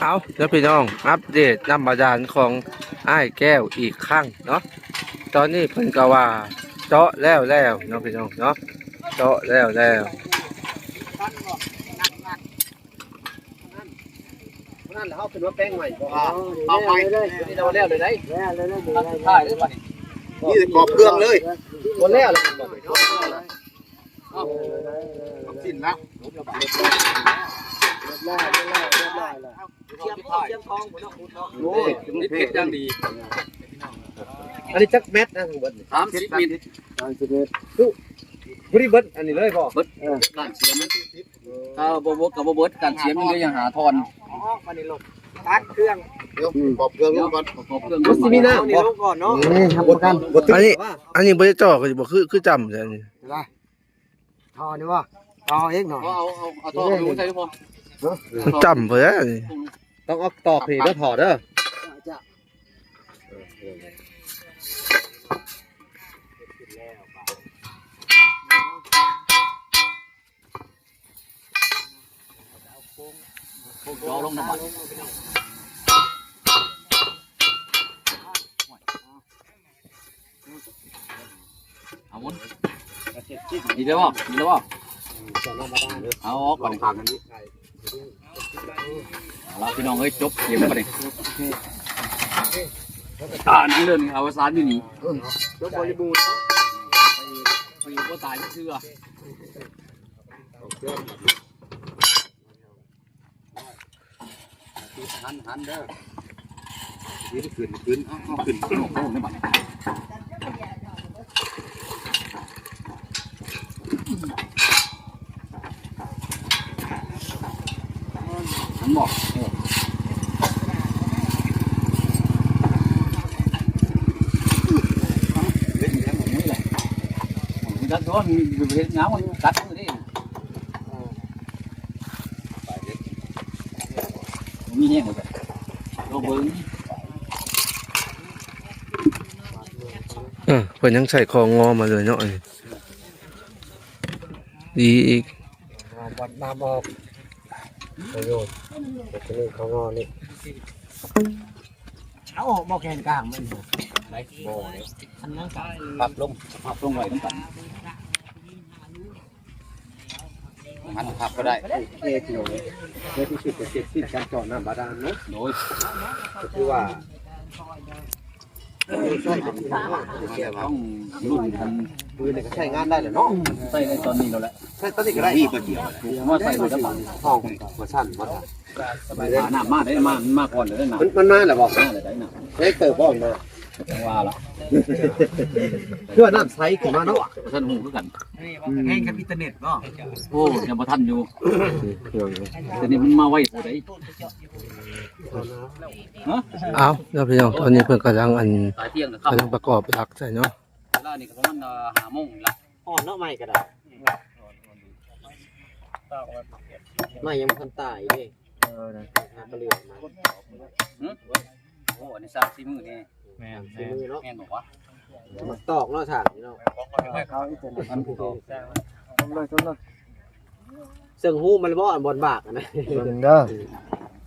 เอาแล้วพี่น้อง อัปเดตน้ำบาดาลของอ้ายแก้วอีกครั้งเนาะตอนนี้เพิ่นก็ว่าเจาะแล้วแล้วเนาะพี่น้องเนาะเจาะแล้วแล้วนั่นแหละเขาเป็นว่าแป้งใหม่บ่เอาไปนี่เราแล้วเลยได้แล้วเลยเลยสุดท้ายเลยบัดนี้นี่กรอบเครื่องเลยหมดแล้วเลยบ่สิ้นแล้ว เชียงทองเชียงทองบ่ต้องพูดเนาะโอ้ยนี่เพชรยังดี อันนี้จักแมทนะทั้งหมดสามสิบมิลบริเบิดอันนี้เลยพ่อการเสียมันถ้าบ่บกกับบ่เบิดการเสียมันก็ยังหาทอนอ๋อวันนี้ลงตัดเครื่องเดี๋ยวกรอบเครื่องลงก่อนกรอบเครื่องมันสิมีน้ำบ่ลงก่อนเนาะนี่ทำกันอันนี้ อันนี้บ่ได้เจาะก็สิบ่คือคือจำเลยอันนี้ทอนี่ว่าทอเองหน่อยเอาเอาเอาทอดูใช่พอ มันจำเพิ่นอันนี้ต้องเอาตอกผีแล้วถอดเด้อรอลงน้ำมันเอาหมดนี่ได้ป่ะนี่ได้ป่เอาออกก่อนทางนี้ เราพี่น้องเอ้ยจบเกมแล้วปะเนี่ยอ่านั่งเดินเอาสารอยู่นี่ยกบริบูรณ์ไปอยู่ก็ตายไม่เชื่อหันหันเด้อขึ้นขึ้นขึ้นเอาขึ้นขึ้นโอ้โหไม่บัดฉันบอกเออเล่นอย่างนี้แหละมันกัดตัวมีอยู่เห็นน้ำมันกัดมือดิมีแห้งหมดเลยเราเบิ้งเออเพิ่นยังใส่คองอมาเลยเนาะอันนี้ดีอีกวัดน้ำออกประโยชน์ ตัวนี้เขางอนี่เอาออกบ่แกนกลางมันไหนบ่เลยอันนั้นกลางปรับลงปรับลงไว้ตั้งแต่มันพับก็ได้เอกิโลเพื่อที่สุดจะเสร็จสิ้นการเจาะน้ำบาดาลเนาะโดยก็คือว่าต้องรุ่นทันปืนเนี่ยก็ใช้งานได้เลยเนาะใส่ในตอนนี้เราแหละใช้ตอนนี้ก็ได้มาใส่ในกระเป๋าห้องมาสั้นมา ได้หาหน้ามาได้มามาก่อนเลยได้หนามันมันมาแล้วบอกหน้าเลยได้หนาได้เติบบ่อนมาว่าละเพื่อน้ำใสขึ้นมาเนาะท่านหูคือกันแห้งกับอินเทอร์เน็ตเนาะโอ้ยังบ่ทันอยู่แต่นี่มันมาไว้ตัวใดฮะเอาแล้วพี่น้องตอนนี้เพิ่นกำลังอันสายเที่ยงนะครับกำลังประกอบหลักใส่เนาะเวลานี่ก็ประมาณหาโมงละอ่อนเนาะไม่ก็ได้ไม่ยังพันตายนี่เออนะกระเหลือกมา โอ้อันนี้สามสี่มือนี่แม่ซื้อเนาะแม่นบอกว่ามาตอกเนาะถางนี่เนาะอันผู้โตเสิ่งหูมันบ่อันบนบากอะนะเด้อแล้วตอ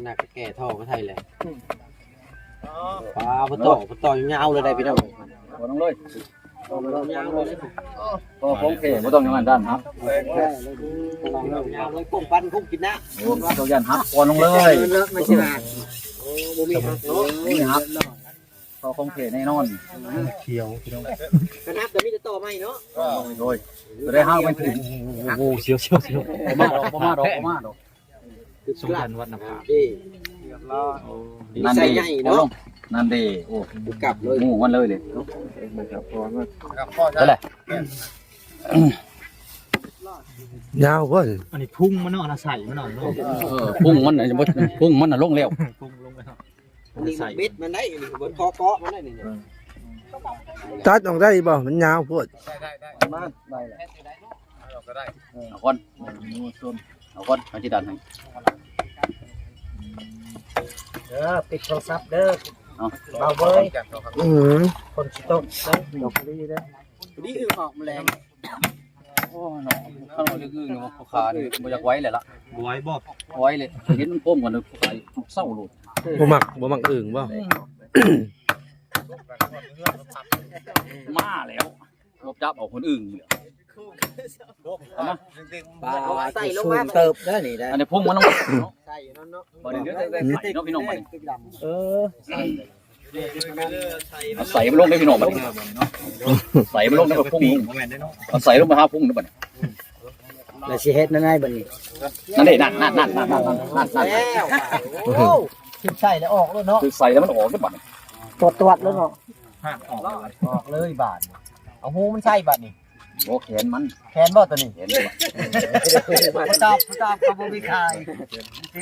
นนั้นก็แก่ท่อก็ไทยเลยปลาพอต่อพอต่อยาวเลยได้พี่น้องบ่ต้องเลยยาวเลยก็คงเทบ่ต้องอย่างนั้นด้านครับยาวเลยกุ้งปันกุ้งกินนะตัวยันฮับก่อนลงเลยไม่ใช่นะโอ้บ่มีครับเนาะนี่ครับก็คงเทแน่นอนกระนับจะมีแต่ต่อไม่เนาะโดยจะได้ห้าวไปถึงโอ้เสียวเสียวเสียวบ่มาดอกมาดอกมาดอก สงกันวัดน้ำผาเด้เรียบรอนั่นเดีโอ้นั่นเด้โอ้กลับเลยหมูมันเลยเด้กับพ่อกว่ได้เลยยาวก็อันนี้พุ่งมันนอนะใส่มันนอนลงพุ่งมันอะพุ่งมันอะลงเร็วพุ่งลงไปนี่เบ็ดมันได้นี่บนคอเกาะมันได้นี่ตัดออกได้บ่ มันยาวพวดได้ได้ได้มาได้แหละก็ได้คน เอาคนเอาที่ดันให้เด้อปิดโทรศัพท์เด้อเอาเบาเว้ยอืมคนสิตกนะดอกดีเด้อดีอือออกแมลงโอ้เนาะข้างนอกนี่คือเนาะขานี่บ่อยากไว้เลยล่ะบวยบ่ไว้เลยเห็นมันก้มกันเลยขายเศร้าโลดบ่มักบ่มักอึ่งบ่มาแล้วรบจับเอาคนอื่นเนี่ยปลา ใส่ลงมเติบได้นี่ได้อันนี้พุ่งมันต้องเนาะใส่นั่นเนาะบอลเดี๋ยวใส่เนาะพี่น้องมันเออใส่มันลงได้พี่น้องมันใส่มันลงได้แบบพุ่งใส่ลงมาห้าพุ่งนะบัดแล้วชีเฮ็ดนั่นไงบัดนี้นั่นเด้นั่นนั่นนั่นนั่นนั่นนั่นนั่นคือใส่แล้วออกเลยเนาะคือใส่แล้วมันออกได้บัดตรวจตรวจแล้วเนาะออกเลยบาดเอาหูมันใช่บาดนี่ โอ้แขนมันแขนบ่ตัวนี้แขนมันผู้ตอบผู้ตอบก็บ่มีใคร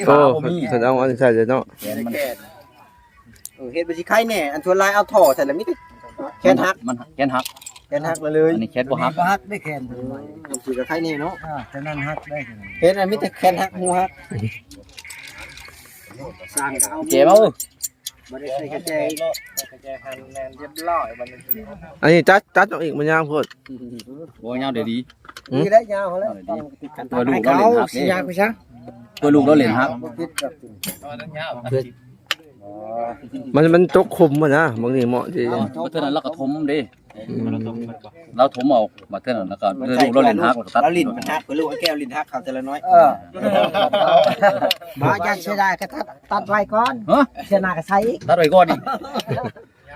โอ้เพิ่นเอาอันนี้ใส่เลยเนาะแขนมันเออเฮ็ดบ่สิใครแน่อันชวนลายเอาท่อใส่แล้วมีแต่แขนหักมันแขนหักแขนหักเลยอันนี้แขนบ่หักก็หักได้แขนมันสิก็ใครแน่เนาะอ่าแขนนั้นหักได้เฮ็ดอันมีแต่แขนหักหูหักสร้างก็เอาเจ็บเอา บ่ได้ใส่กระแจกระแจหันแม่นเรียบร้อยบัดนี้อันนี้ตัดตัดออกอีกมันยาวโพดบ่ยาวเดี๋ยวดีอืมนี่ได้ยาวแล้วต้องติดกันตัวลูกเราเล่นหักสินี่ยากไปซะตัวลูกเราเล่นหักบ่ติดกับมันมันตกคุมอะนะบางทีเหมาะดีมาเท่านั้นเราก็ทม เด้เราถมเอามาเท่านั้นแล้วก็ตัวลูกเราเล่นหักตัดเราลิ้นมันหักไปลูกไอ้แก้วลิ้นหักเขาแต่ละน้อยเออมาอย่าเสียดายก็ตัดตัดไว้ก่อนฮะเสียหน้าก็ใส่อีกตัดไว้ก่อนนี่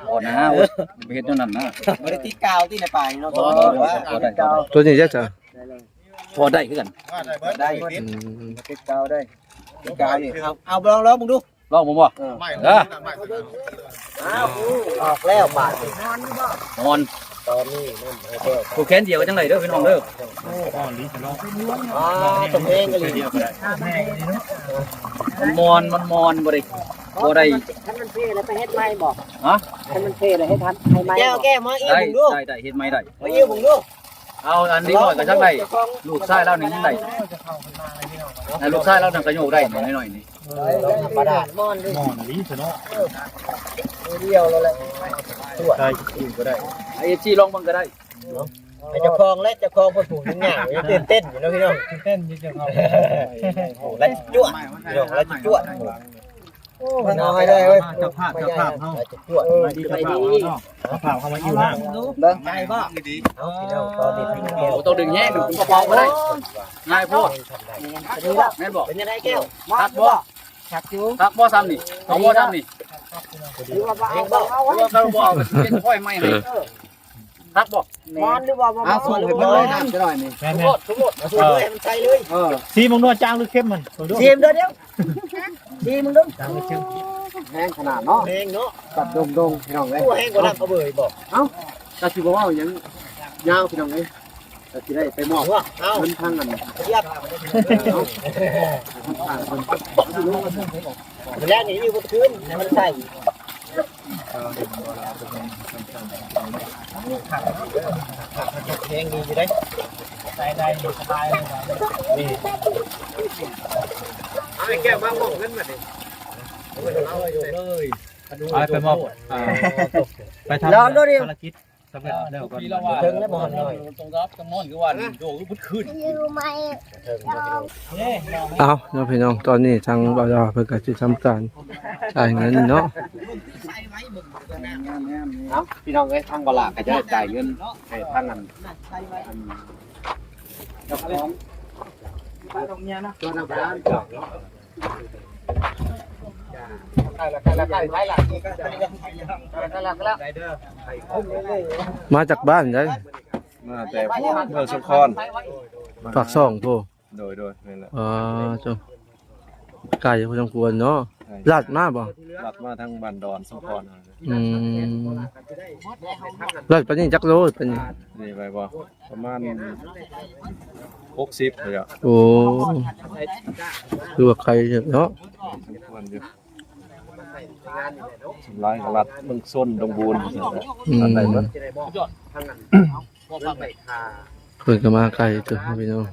ก่อนนะเว้ยไปเฮ็ดเท่านั้นนะบ่ได้ติดกาวที่ในป่านี่เนาะอ๋อว่าอ๋อได้กาวตัวนี้จะจะพอได้คือกันได้อืมติดกาวได้ติดกาวนี่เอาเอาลองลองมึงดู ลองผมบ่เออเออเอาออกแล้วบาดนอนตอนนี้นั่นโอเคผู้แขนเดียวจังไดเด้อพี่น้องเด้ออ๋อตรงเองก็เลยมันมอนมันมอนบ่ได้บ่ได้ถ้ามันเพลแล้วไปเฮ็ดไม้บอกฮะถ้ามันเพลแล้วให้ทันให้ไม้แก้วแก้วมาเอี้ยได้มึงดูได้ได้เฮ็ดไม่ได้มาเอี้ยมึงดู เอาอันนี้หน่อยก็จังไดลูกชายเรานี่ยังได้แต่ลูกชายเรานั่นก็โยกได้หน่อยๆนี่ธรรมดามอนดิมอนนี่ซะเนาะเดียวแล้วแหละตรวจไอ้จี้ลองเบิ่งก็ได้ไอ้เจ้าของและเจ้าของพ่อถูกยังหยาบยังตื่นเต้นอยู่นะพี่น้องเต้นอยู่เจ้าของแล้วจั่วพี่น้องแล้วจั่วโอ้ มันเอาให้ได้เว้ยเจ้าภาพเจ้าภาพเฮาจั่วมาดีไปดีเจ้าภาพเข้ามาอยู่หน้าเบิ่งไปบ่เอาพี่น้องตอนนี้พี่แก้วโอ้ต้องดึงแย่ดึงเบาๆก็ได้ง่ายโพดนี่ละแม่นบอกเป็นยังไงแก้วตัดบ่ชักอยู่ตักบ่ซ้ำนี่เอาบ่ซ้ำนี่หรือว่าเอาบ่เอาเอาบ่ซ้ำบ่เอาเป็นค่อยไม่ให้ ตักบ่มอนหรือว่าบ่เอาส่งให้เพิ่นเลยน้ำจะหน่อยนี่ทุกรถทุกรถเอาส่งเลยให้มันใส่เลยเออซีมึงนวดจ้างหรือเข้มมันมึงดูชิมเด้อเดี๋ยวชิมมึงดูแห้งขนาดเนาะแห้งเนาะตัดดงดงพี่น้องเอ้ยตัวแห้งกว่าน้ำเอาเบยบอกถ้าสิบ่เว้าหยังยาวพี่น้องเอ้ยก็สิได้ไปมอบว่าเอาเงินทางนั้นเทียบแรกนี่อยู่บนพื้นให้มันใส่ แห้งดีอยู่ได้ใส่ได้สบายเลยนี่เอาไอ้แก้วมาหม่องกันมาดิเอาอยู่เลยเอาไปมอบอ่าไปทำลองดูดิภารกิจ สำเร็จแล้วก็พี่ละว่าถึงแล้วบ่หันหน่อยตรงรับตรงนอนคือว่าโดดพุดขึ้นเอาเนาะพี่น้องตอนนี้ทางบ่าวเพิ่นก็สิทำการจ่ายเงินเนาะเนาะพี่น้องเอ้ยทางบ่ลาก็จะได้จ่ายเงินให้ทางนั้นเจ้าของตัวน้ำร้าน มาจากบ้านได้มาแต่เมืองสงขลาฝากซ่องโพโดยโดยนี่แหละอ๋อจ้ะไก่พอสมควรเนาะลาดมาบ่ลัดมาทางบ้านดอนสงขลาอืมลาดปานนี้จักโลเป็นนี่ไปบ่ประมาณ60เลยอะโอ้คือว่าใครเนาะสมควรอยู่ สำลายกลัดเบิ่งส้นดงบูนอืม อะไรบ่จะได้บอกทางนั้นเรื่องไปคาเพิ่นก็มาไกลตัวพี่น้อง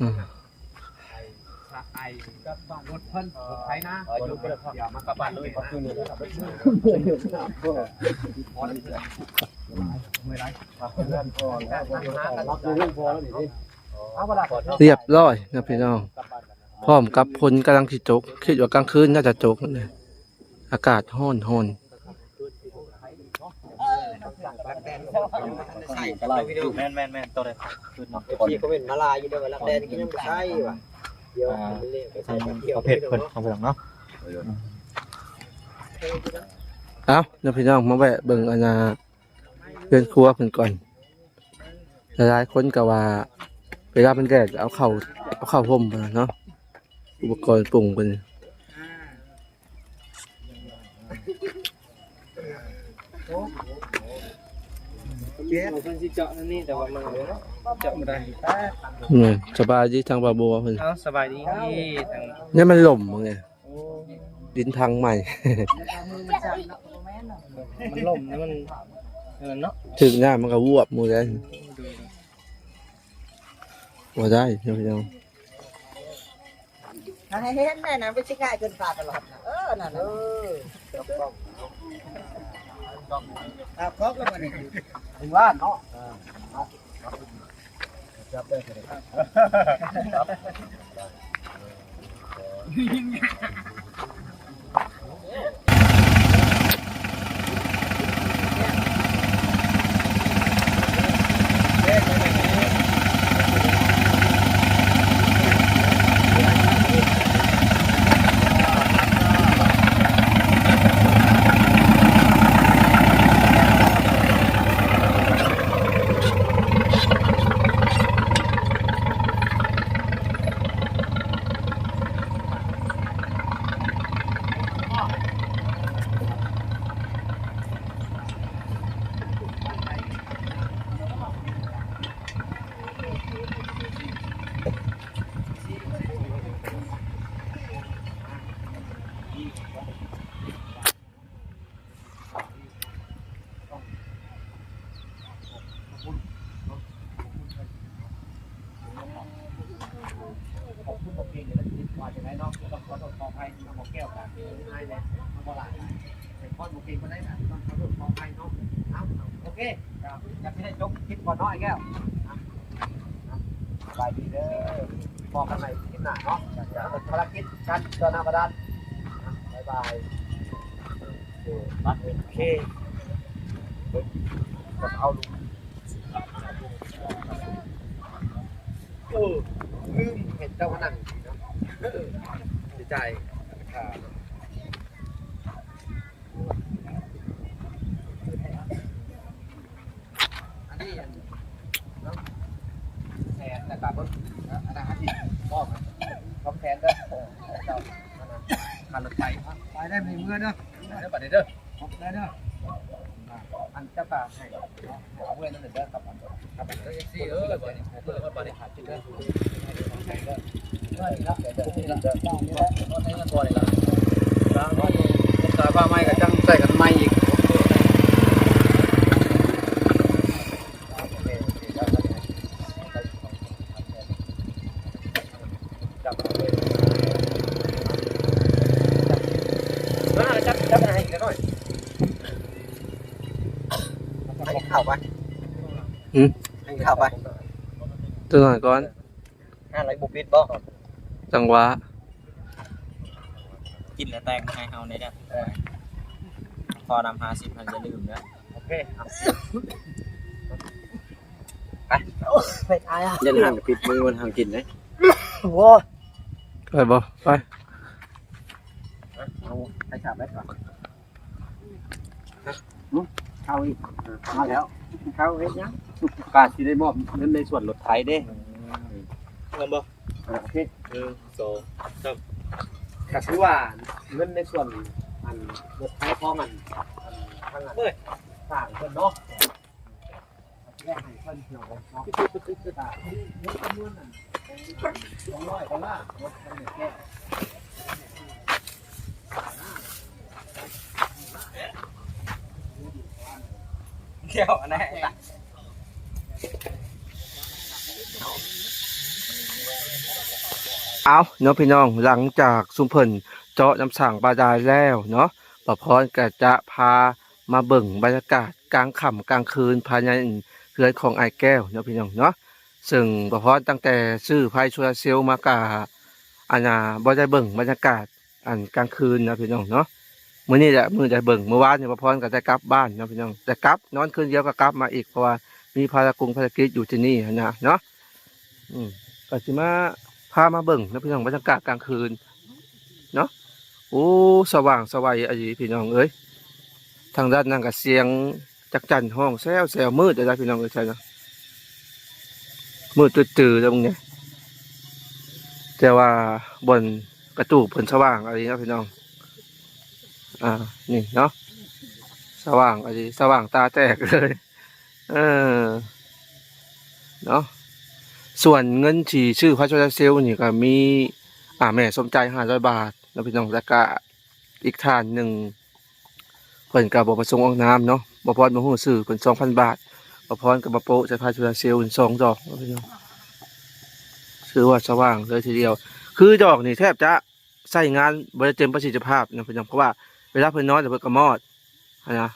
อืมไอ้กับบ้านรถเพิ่นรถไถนะอยู่เป็นเดี๋ยวมันกลับบ้านเลยคือนี่ครับเรียบร้อยนะพี่น้องพร้อมกับพลกำลังสิจก คิดว่ากลางคืนน่าจะจกนั่นแหละ อากาศร้อนร้อนใช่เราพี่น้องแม่นแม่นแม่นตัวใดขึ้นเนาะพี่ก็เป็นมาลายอยู่เด้อว่าลักแดนก็ยังบ่ใช่ว่ะเดี๋ยวเล่นไปใส่เที่ยวประเภทเพิ่นของเพิ่นเนาะเอ้าเดี๋ยวพี่น้องมาแวะเบิ่งอนนาเรือนครัวเพิ่นก่อนหลายคนก็ว่าเวลามันแดดเอาเข้าเอาเข้าวห่มไปเนาะอุปกรณ์ปรุงเพิ่น เจ๊มันเพิ่นสิเจาะนั่นนี่แต่ว่ามันเจาะบ่ได้เนี่ยสบายดีทางบาบัวเพิ่นเอาสบายดีทางเนี่ยมันหล่มมึงไงดินทางใหม่ มันล่มแล้วมันเออเนาะถึงหน้ามันก็วบมือได้ว่าได้เดี๋ยวพี่น้องให้เห็นแน่นะไม่ใช่ง่ายเกินตาตลอดนะเออนั่นเออ ครับครบแล้วมันถึงว่าเนาะโอเคครับ อกแก้วกันเลยมากให้ได้จบคลิปก่อนเนาะไอ้แก้วสบายดีเด้อบอกกันใหม่คลิปหน้าเนาะภารกิจการเดินหน้าประดานบ๊ายบายโอเคจะเอาลูกเออลืมเห็นเจ้าพนังดีเนาะดีใจ อันนี้อันเนาะแทนแต่กับอันนั้นอันที่บอกเขาแทนเด้อเจ้าอันนั้นคันรถไฟไปได้ในเมื่อเด้อเด้อบัดนี้เด้อได้เด้ออันเจ้าป่าให้เอาเงินนั่นเด้อครับครับเด้อซี่เออบัดนี้เพื่อว่นี่หาจิตเด้อเด้อนี่ละเด้อนี่ละเด้อนี่ละรถในเงินบ่นี่ละ ผมตาว่าไม่ก็จังใส่กันไม่อีกมาจับจับอะไรอีกหน่อยให้ข่าวไปให้ข่าวไปตัวหน่อยก่อนห้าไรบุปิดบ่จังหวะกินแล้วแตงให้เฮาในเด้อ พอนำหาสิบพันจะลืมเด้อโอเคไปตายอะยันห่างปิดมือมันห่างกินเลยโว้ไปบ่ไปเอาให้ข่าวไปก่อนเข้าอีกมาแล้วเข้าเฮ็ดยังกาสิได้มอบเงินในส่วนรถไถเด้เงินบ่โอเค1 2ก็คือว่าเงินในส่วน อันรถไฟของอันอันทางอันต่างกันเนาะแยกให้คนเที่ยวเนาะต่างรถจำนวนอันสองร้อยดอลลาร์คนแก่เกี่ยวอันนั้เอาเนาะพี่น้องหลังจากซุมเพิน เจาะน้ำสั่งบาดาลแล้วเนาะปะพรก็จะพามาเบิ่งบรรยากาศกลางค่ำกลางคืนภายในเรือนของไอ้แก้วเนาะพี่น้องเนาะซึ่งปะพรตั้งแต่ซื้อไฟโซลาร์เซลมากาอันน่ะบ่ได้เบิ่งบรรยากาศอันกลางคืนนะพี่น้องเนาะมื้อนี้แหละมื้อได้เบิ่งเมื่อวานเนี่ยปะพรก็ได้กลับบ้านเนาะพี่น้องแต่กลับนอนคืนเดียวก็กลับมาอีกเพราะว่ามีภารกุงภารกิจอยู่ที่นี่นะเนาะอืมก็สิมาพามาเบิ่งนะพี่น้องบรรยากาศกลางคืนเนาะ โอ้สว่างสวัยอะไรพี่น้องเอ้ยทางด้านนั่นก็เสียงจักจั่นห้องแซวแซวมืดอะไรพี่น้องเอ้ยใช่เนาะมืดตื่นๆแล้วมึงเนี่ยแต่ว่าบนกระตูกเพิ่นสว่างอะไรนะพี่น้อง อ่า นี่เนาะ สว่างอะไรสว่างตาแตกเลย เออ เนาะ ส่วนเงินที่ชื่อพระโซลาเซลนี่ก็มี อ่าแม่สมใจห้าร้อยบาท แล้วพี่น้องแล้วก็อีกท่านหนึ่งเพิ่นกับบประสงค์ออกน้ำเนาะบพรมาหูซื้อเพิ่นสองพันบาทบพรกับมาโปะใช้พระโซลาเซลล์สองดอกพี่น้องถือว่าสว่างเลยทีเดียว คือดอกนี่แทบจะใส่งานบริเต็มประสิทธิภาพนะพี่น้องเพราะว่าเวลาเพิ่นนอนเดี๋ยวเพิ่นก็มอดนะ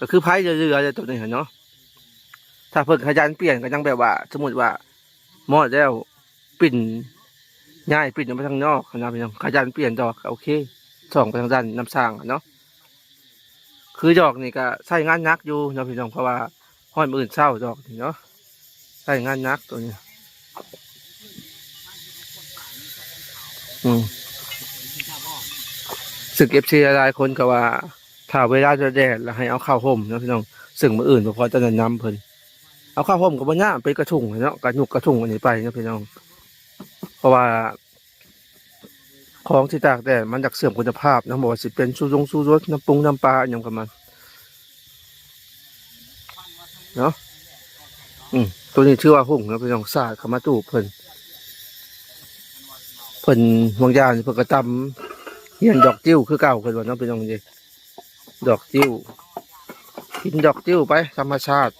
ก็คือไพ่เรือๆจะตัวนี้เนาะถ้าเพิ่นขยันเปลี่ยนก็ยังแบบว่า สมมติว่ามอดแล้วปิ่น ง่ายปิ่นออกไปทางนอกนะพี่น้องขยันเปลี่ยนดอกโอเคส่องไปทางด้านน้ำสร้างเนาะคือดอกนี่ก็ใช้งานนักอยู่เนาะพี่น้องเพราะว่าห้อยมืออื่นเศร้าดอกนี่เนาะใช้งานนักตัวนี้อืมสึกเอฟซีหลายคนก็ว่าถ้าเวลาจะแดดแล้วให้เอาข้าวห่มนะพี่น้องซึ่งมืออื่นพอจะนะนำเพิ่นเอาข้าวห่มกับบ่ย่าเป็นกระถุงเนาะกระยุกกระถุงอันนี้ไปนะพี่น้อง เพราะว่า ของที่ตากแดดมันจากเสื่อมคุณภาพนะบอกว่าสิเป็นสูรงสูรสน้ำปรุงน้ำปลาอย่างกับมันเนาะอืมตัวนี้ชื่อว่าหุ่งนะพี่น้องศาสตร์ขมาตู้เพิ่นเพิ่นห่วงยานเพิ่นกระตำเฮียนดอกจิ้วคือเก่าเพิ่นว่าเนาะพี่น้องเด้ดอกจิ้วกินดอกจิ้วไปธรรมชาติ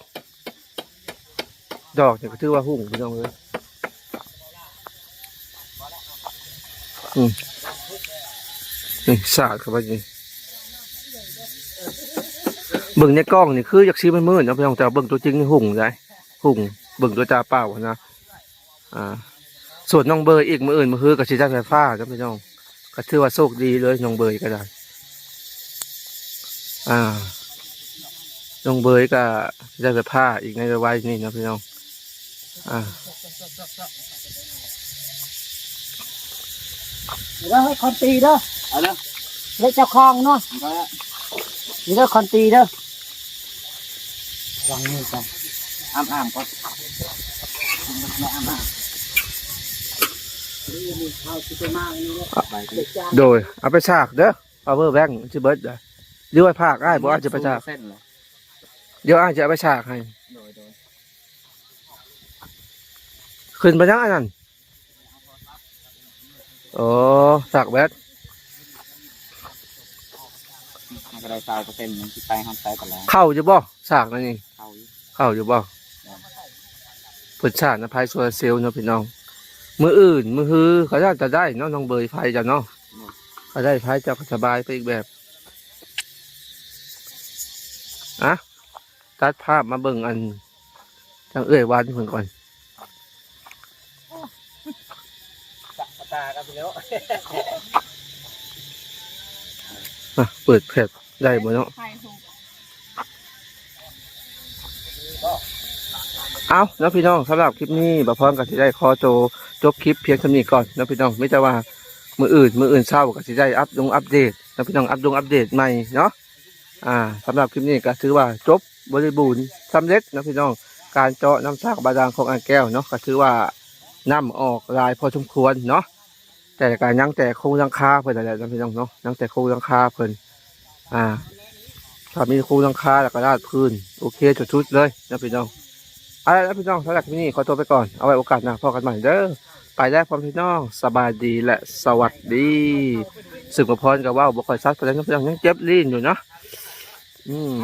ดอกเนี่ยก็ถือว่าหุ่งพี่น้องเลย อืมนี่สาดเข้าไปนี่เบิ่งในกล้องนี่คืออยากซีมันมืดนะพี่น้องแต่เบิ่งตัวจริงนี่หุ่งได้หุ่งเบิ่งตัวตาเปล่านะอ่าส่วนน้องเบยอีกมืออื่นมือคือกับชีจ้าไฟฟ้าครับพี่น้องก็ถือว่าโชคดีเลยน้องเบยก็ได้ อ่าน้องเบยก็ได้ไฟฟ้าอีกในไว้นี่นะพี่น้องอ่า แล้วให้คนตีเด้อเอาเด้อเล็กเจ้าคองเนาะเอาเด้อนี่เด้อคนตีเด้อวางมือกันอ้ามอ้ามก่อนไม่อ้ามอ้ามเอาสิไปมากนี่เด้อไปดิเด็กจ้าโดยเอาไปฉากเด้อเอาเวอร์แบงค์จะเบิร์ดเด้อเดี๋ยวไอ้ภาคอ้ายบอกอาจจะไปฉากเส้นเลยเดี๋ยวอ้ายจะเอาไปฉากให้โดยโดยขึ้นไปยังอันนั้น โอ้ฉากแบทมันก็ได้ตายเปอร์เซ็นต์มันที่ไปห้ามตายกันแล้วเข้าอยู่บ่ฉากนั่นเองเข้าอยู่เข้าอยู่บ่ผลฉากนะพายโซลาร์เซลล์เนาะพี่น้องมืออื่นมือฮือเขาจะได้เนาะน้องเบยไฟจ้ะเนาะเขาได้ไฟจะสบายไปอีกแบบอะตัดภาพมาเบิ่งอันทางเอื้อยวานเพิ่นก่อน ตากันไปแล้วอะเปิดแผดได้บ่เนาะเอาแล้วพี่น้องสำหรับคลิปนี้บ่พร้อมกับสิได้ขอโจจบคลิปเพียงเท่านี้ก่อนนะพี่น้องไม่แต่ว่ามืออื่นมืออื่นเศร้าก็สิได้อัพลงอัปเดตนะพี่น้องอัพลงอัปเดตใหม่เนาะอ่าสำหรับคลิปนี้ก็ถือว่าจบบริบูรณ์สำเร็จนะพี่น้องการเจาะน้ำซากบาดาลของอ่างแก้วเนาะก็ถือว่าน้ำออกลายพอสมควรเนาะ แต่การยังแต่โครงหลังคาเพิ่นนั่นแหละนะพี่น้องเนาะยังแต่โครงหลังคาเพิ่นอ่าถ้ามีโครงหลังคาแล้วก็ลาดพื้นโอเคจุดๆเลยนะพี่น้องอาละนะพี่น้องสำหรับคลิปนี้ขอตัวไปก่อนเอาไว้โอกาสหน้าพบกันใหม่เด้อไปได้พร้อมพี่น้องสบายดีและสวัสดีสึกมาพรกับว่าบุคคลซัดไปแล้วพี่น้องยังเจ็บลิ้นอยู่เนาะอืม